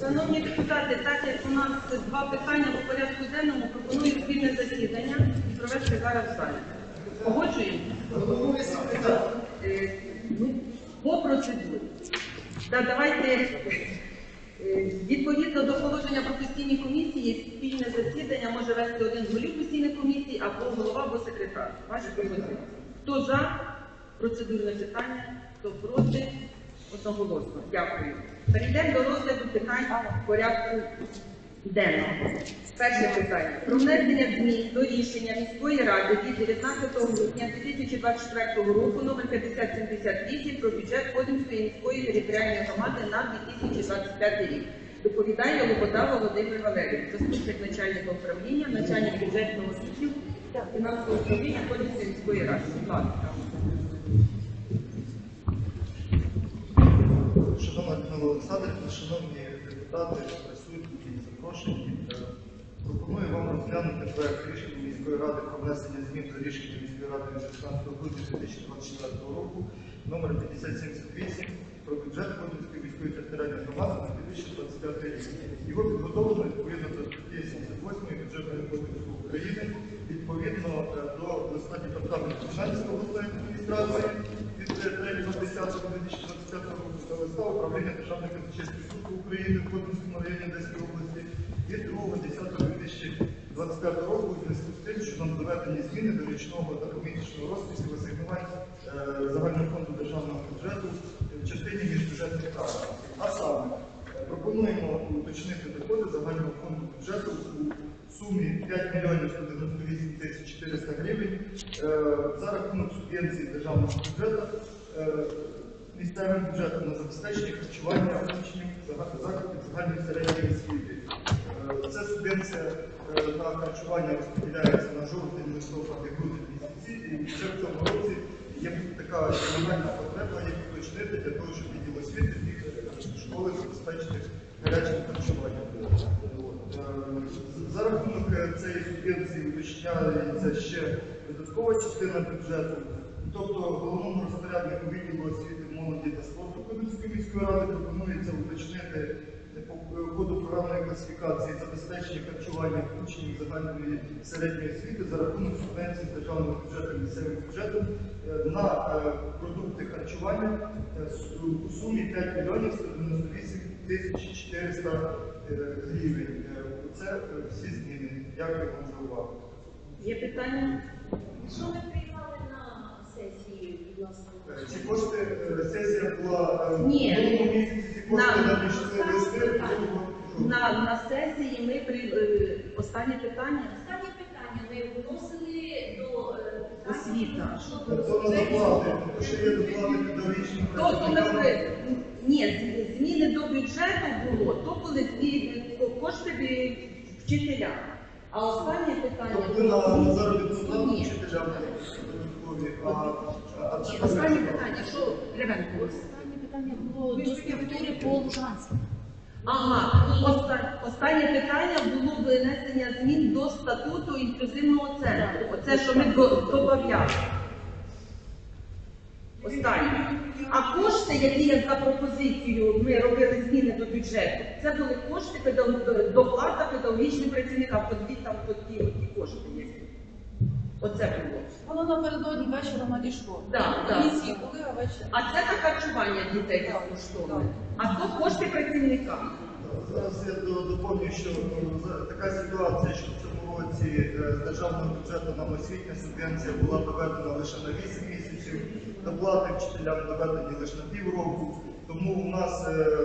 Шановні депутати, так як у нас два питання по порядку денному, пропоную спільне засідання провести зараз в залі. Погоджуємо? Ну, по процедурі. Так, давайте е, відповідно до положення про постійні комісії, спільне засідання може вести один з голів постійних комісій, або голова, або секретар. Ваші пропозиції. Хто за процедурне питання? Хто проти, одноголосно. Дякую. Перейдемо до розгляду питань порядку денного. Перше питання. Про внесення змін до рішення міської ради від 19 грудня 2024 року номер 5078 про бюджет Кодимської міської територіальної громади на 2025 рік. Доповідає Лобода Володимир Валерійович, заступник начальника управління, начальник бюджетного відділу фінансового управління Кодимської міської ради. Будь ласка. Шановна Людмила Олександрівна, шановні депутати, присутні запрошені, е, пропоную вам розглянути проект рішення міської ради про внесення змін до рішення міської ради від 16 грудня 2024 року номер 5078 про бюджет Кодинської міської територіальної громади на 2025 рік. Його підготовлено відповідно до статті 78 бюджетного кодексу України, відповідно е, до листа департаменту фінансів обласної адміністрації від 3.10.2025 року та листа управління Державної казначейської служби України в Кодинському районі Одеської області від 2.10.2025 року у зв'язку з тим, що нам доведені зміни до річного та помісячного розпису асигнувань е, загального фонду державного бюджету в частині міжбюджетних прав. А саме е, пропонуємо уточнити доходи загального фонду бюджету у сумі 5 мільйонів 198 тисяч 400 гривень е, за рахунок субвенції державного бюджету місцевим бюджетом на забезпечення харчування учнів закладів загальної середньої освіти. Е, Ця субвенція е, на харчування розподіляється на жовтень, листопад і грудень місяці, і вже в цьому році є така нагальна потреба їх уточнити для того, щоб відділ освіти міг е, школи забезпечити гарячим харчуванням. За рахунок цієї субвенції уточняється ще додаткова частина бюджету. Тобто головному розпоряднику відділу освіти, молоді та спорту Кодинської міської ради пропонується уточнити по ходу програмної класифікації забезпечення харчування учнів загальної середньої освіти за рахунок субвенцій з державного бюджету місцевим бюджетом е, на е, продукти харчування е, у сумі 5 мільйонів 198 тисяч 400 е, гривень. Це всі зміни. Дякую вам за увагу. Є питання? Що ви Ці кошти е, сесія була е, в Ні. минулому місяці ці кошти На- надійшли листи. На, на сесії ми при е, останнє питання. Останнє питання ми вносили до е, питання Освіта. щодо Це на доплати, тому що є доплати педагогічним То, то ми при... Ні, з- зміни до бюджету було, то коли зміни кошти від вчителя. А останнє питання Тобто на, на заробітну Ні. вчителям додаткові, а, останнє питання, що Кривенко? Останнє питання було до структури по Лужанську. Ага, останнє, останнє питання було винесення змін до статуту інклюзивного центру. Оце, що ми до- додавали. Останнє. А кошти, які є за пропозицією, ми робили зміни до бюджету, це були кошти педагог- доплата педагогічним працівникам, по дві там по ті, ті кошти є. Оце було. Воно напередодні вечором надійшло. Так, так. Комісії були, а ввечері. А це на харчування дітей безкоштовне. А то кошти працівника. Зараз я до- доповню, що ну, за- така ситуація, що в цьому році е, з державного бюджету нам освітня субвенція була доведена лише на 8 місяців, доплати вчителям доведені лише на півроку. Тому у нас е,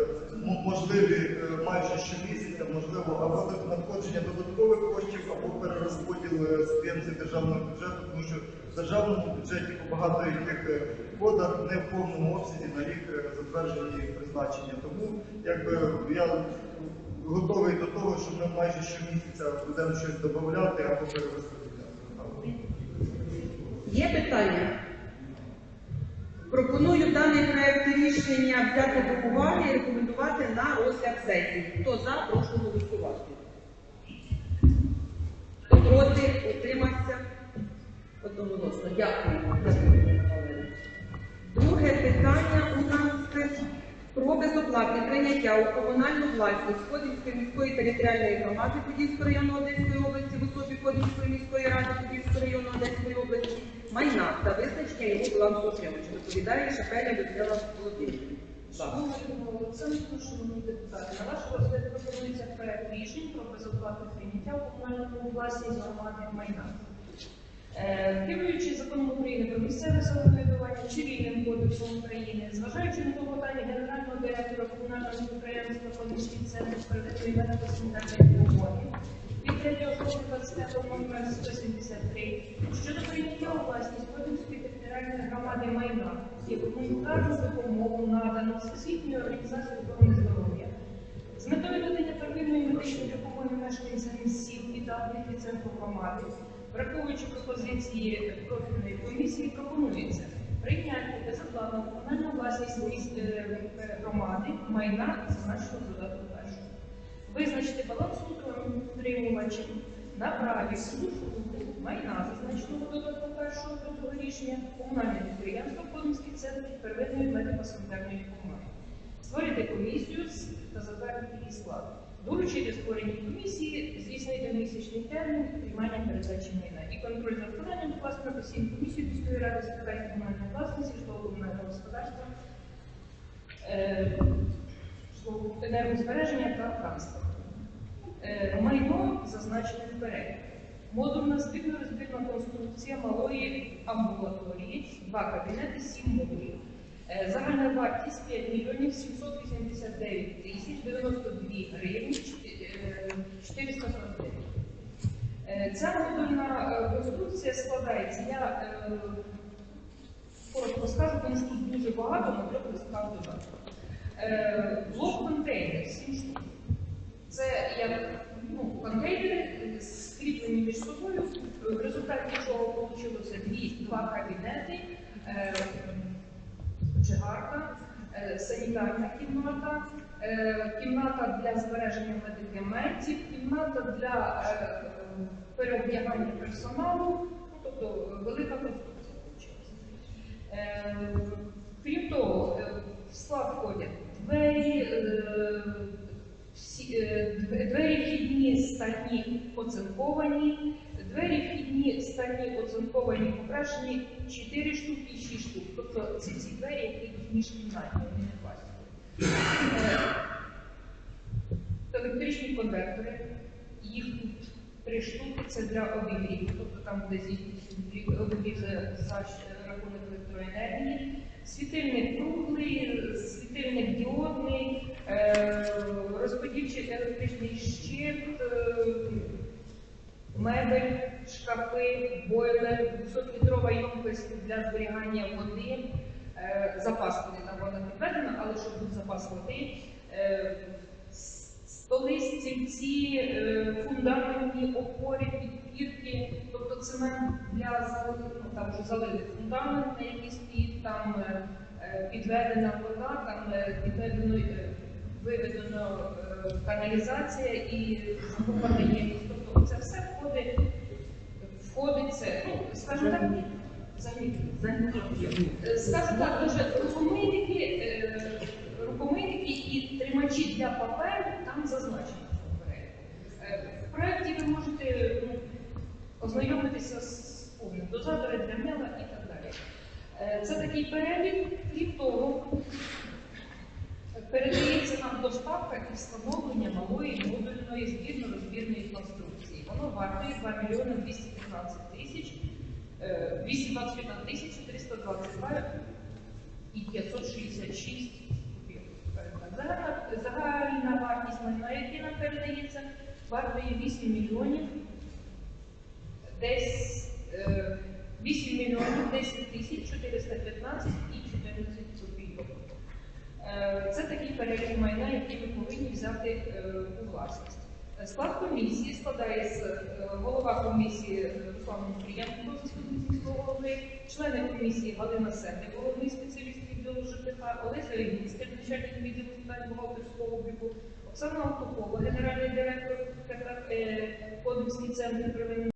можливі е, майже щомісяця, можливо, або надходження додаткових коштів, або перерозподіл е, субвенцій державного бюджету, тому що в державному бюджеті по багато яких е, кодах не в повному обсязі на рік е, затверджені призначення. Тому якби я готовий до того, що ми майже щомісяця будемо щось додати або перерозподіляти. Є питання? Даний проєкт рішення взяти до уваги і рекомендувати на розгляд сесії. Хто за, прошу голосувати. Хто проти, утримався? Одноголосно. Дякую. Прийняття у комунальну власність Кодівської міської територіальної громади Подільського району Одеської області в особі Кодівської міської ради Подільського району Одеської області майна та визначення його балансоутримувача. Доповідає Шапеля Людмила Володимирівна. Шановні Олександр, шановні депутати, на ваш розгляд пропонується проект рішень про безоплатне прийняття у комунальному власність громади майна. Е, Керуючи законом України про місцеве самоврядування цивільним кодексом України, зважаючи на клопотання генерального директора комунального підприємства Подільський центр справедливої медико-санітарної допомоги від 3 жовтня 25 номер 173 щодо прийняття у власність Подільської територіальної громади майна, яку гуманітарну допомогу надано Всесвітньої організації охорони здоров'я. З метою надання первинної медичної допомоги мешканцям сіл і давних від центру громади, враховуючи пропозиції профільної комісії, пропонується прийняти безоплатно в комунальну власність е, громади майна зазначеного додатку першого. Визначити баланс балансоутримувачем на праві службу майна зазначеного додатку першого до рішення комунальне підприємство Подільський центр первинної медико-санітарної допомоги створити комісію та затвердити її склад. Доручити створенні комісії, здійснити місячний термін приймання передачі майна і контроль за виконанням власне на постійну комісію міської ради з питань комунальної власності, житлово-комунального господарства, е, енергозбереження та транспорту. Е, Майно зазначене вперед. Модульна збірно-розбірна конструкція малої амбулаторії, два кабінети, сім модулів. Е, Загальна вартість 5 мільйонів 789 тисяч 92 гривні е, 449. Е, Ця модульна е, конструкція складається. Я е, коротко скажу, тому що тут дуже багато, але додати. Е, Блок контейнер 7 штук. Це ну, контейнери е, скріплені між собою, е, в результаті чого вийшло два кабінети, чигарка, е, санітарна кімната, е, кімната для збереження медикаментів, кімната для е, е, персоналу, ну, тобто велика конструкція вийшла. Крім того, в склад входять двері, двері вхідні стальні оцинковані, двері вхідні стальні оцинковані, покращені 4 штуки і 6 штук. Тобто ці всі двері, які йдуть міжкімнатні, вони не пластикові. Е, Електричні конвертори, їх тут три штуки, це для обігріву, тобто там здійснюється обігрів за рахунок електроенергії. Світильник круглий, світильник діодний, е, розподільчий електричний щит, е, мебель, шкафи, бойлер, 200-літрова ємкость для зберігання води. Е, Запас води там вона підведена, але щоб був запас води. Е, Столи, стільці, е, фундаментні опори, підпірки, тобто цемент для ну там вже залили фундамент, на який стоїть, там підведена вода, там підведено, виведено каналізація і закопана ємність. Тобто це все входить, входить це, ну, скажімо так, загнітки. Е, так, дуже рукомийники, е, рукомийники і тримачі для паперу там зазначені в. Е, В проєкті ви можете ну, ознайомитися з повним дозатори для мела і так далі. Це такий перелік, крім того, передається нам доставка і встановлення малої модульної збірно-розбірної конструкції. Воно вартує 2 мільйони 215 тисяч, е, 221 тисяча 322 і 566 копійок. Загальна, вартість майна, яке нам передається, вартує 8 мільйонів десь е, 8 мільйонів 10 тисяч 415 і 14 копійок. Е, Це такий перелік майна, який ви повинні взяти е, у власність. Е, Склад комісії складає е, голова комісії е, Руслан Муфрієнко, заступник міського голови, члени комісії Галина Сенник, головний спеціаліст відділу ЖКХ, Олеся Рівніцька, начальник відділу питань бухгалтерського обліку, Оксана Автопова, генеральний директор КТ центр первинної